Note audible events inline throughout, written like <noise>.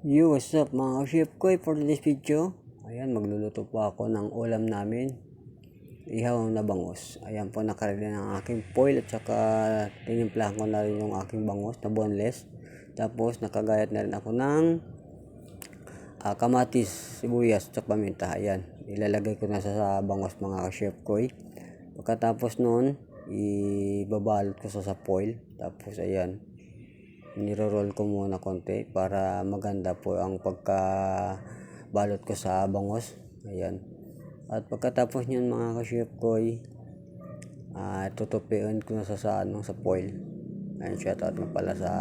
Yo, what's up mga chef ko for this video? Ayan, magluluto po ako ng ulam namin. Ihaw na bangos. Ayan po, nakaredy ng aking foil at saka tinimplahan ko na rin yung aking bangos na boneless. Tapos, nakagayat na rin ako ng ah, kamatis, sibuyas, at paminta. Ayan, ilalagay ko na sa, sa bangos mga chef ko. Pagkatapos nun, ibabalot ko sa sa foil. Tapos, ayan, niro-roll ko muna konti para maganda po ang pagka balot ko sa bangos. Ayan. At pagkatapos niyan mga ka-chef ko uh, tutupiin ko na sa, sa, ano, sa foil. Ayan shout out nga pala sa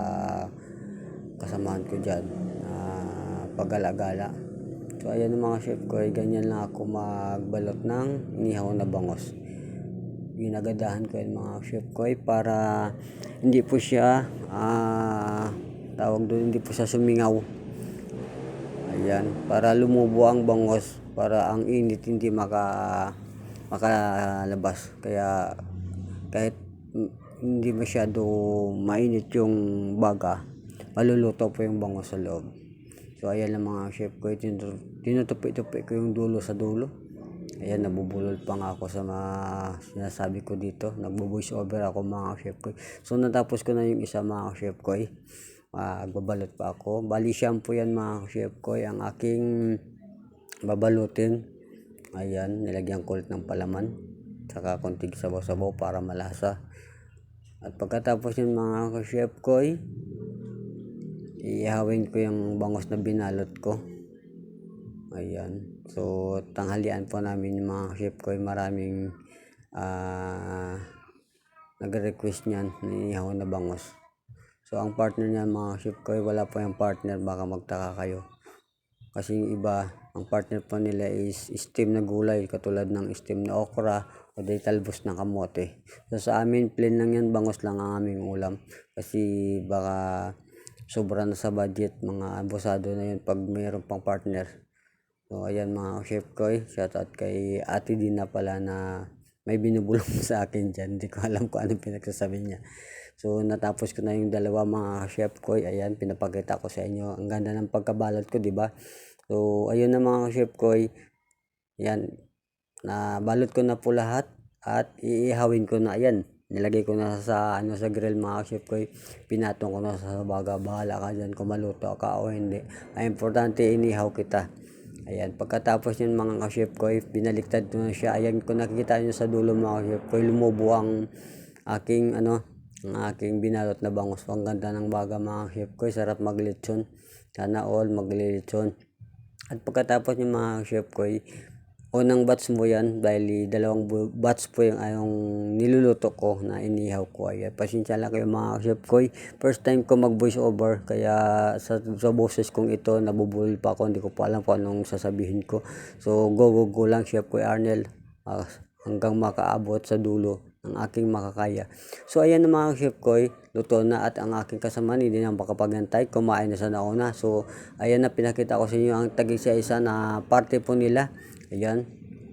kasamahan ko dyan uh, paggala-gala so ayan mga chef ko ganyan lang ako magbalot ng inihaw na bangos ginagadahan ko yung mga chef ko para hindi po siya ah, tawag doon hindi po siya sumingaw. Ayan para lumubo ang bangos para ang init hindi maka makalabas. Kaya kahit hindi masyado mainit yung baga maluluto po yung bangos sa loob. So ayan lang mga chef ko tinutupi-tupi ko yung dulo sa dulo Ayan, nabubulol pa nga ako sa mga sinasabi ko dito. Nagbo-voice over ako mga chef ko. So, natapos ko na yung isa mga chef ko. Magbabalot pa ako. Bali shampoo yan mga chef ko. Ang aking babalutin. Ayan, nilagyan ko ulit ng palaman. Saka konting sabaw-sabaw para malasa. At pagkatapos yun mga chef ko, ihawin ko yung bangos na binalot ko. Ayan. So, tanghalian po namin yung mga chef ko. Maraming uh, nag-request niyan na inihaw na bangos. So, ang partner niyan mga chef ko, wala po yung partner. Baka magtaka kayo. Kasi yung iba, ang partner po nila is steam na gulay. Katulad ng steam na okra o di talbos ng kamote. So, sa amin, plain lang yan. Bangos lang ang aming ulam. Kasi baka sobra na sa budget. Mga abusado na yun pag mayroon pang partner. So, ayan mga chef ko, eh. shout out kay ate din na pala na may binubulong <laughs> sa akin dyan. Hindi ko alam kung anong pinagsasabi niya. So, natapos ko na yung dalawa mga chef ko. Eh. Ayan, pinapakita ko sa inyo. Ang ganda ng pagkabalot ko, di ba? So, ayun na mga chef ko. Eh. Ayan, nabalot ko na po lahat at iihawin ko na. Ayan, nilagay ko na sa ano sa grill mga chef ko. Pinatong ko na sa baga. Bahala ka dyan kung maluto ka o hindi. Ay, importante inihaw kita. Ayan, pagkatapos yun mga ka-chef ko, binaliktad ko na siya. Ayan, kung nakikita nyo sa dulo mga ka-chef ko, lumubo ang aking, ano, ang aking binalot na bangus. Ang ganda ng baga mga ka-chef ko, sarap maglitson. Sana all maglilitson. At pagkatapos yung mga chef ko, unang batch mo yan dahil dalawang batch po yung anong niluluto ko na inihaw ko. Ay pasensya lang kayo mga chef ko. First time ko mag voice over kaya sa, sa boses kong ito nabubulol pa ako. Hindi ko pa alam kung anong sasabihin ko. So go go go lang chef ko Arnel. Uh, hanggang makaabot sa dulo ng aking makakaya. So ayan na mga chef ko, luto na at ang aking kasama hindi na makapagantay, kumain na sa nauna. So ayan na pinakita ko sa inyo ang tagig sa isa na parte po nila. Ayan.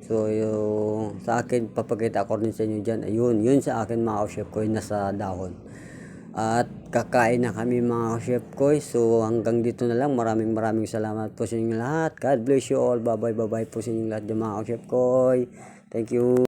So, yung sa akin, papakita ko rin sa inyo dyan. Ayun, yun sa akin mga chef ko, nasa dahon. At kakain na kami mga chef ko. So, hanggang dito na lang. Maraming maraming salamat po sa inyo lahat. God bless you all. Bye-bye, bye-bye po sa inyo lahat mga chef ko. Thank you.